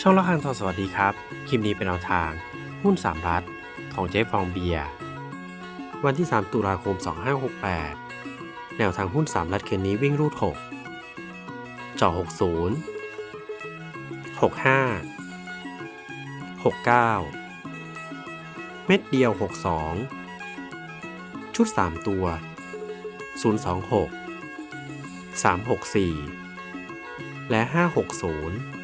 ช่องละคังทองสวัสดีครับ คลิปนี้เป็นแนวทาง หุ้น3รัฐของเจ๊ฟองเบียร์ วันที่ 3 ตุลาคม 2568 แนวทางหุ้น3รัฐคืนนี้วิ่งรูด6เจาะ60 65 69 เม็ดเดียว 62 ชุด 3 ตัว 026 364 และ 560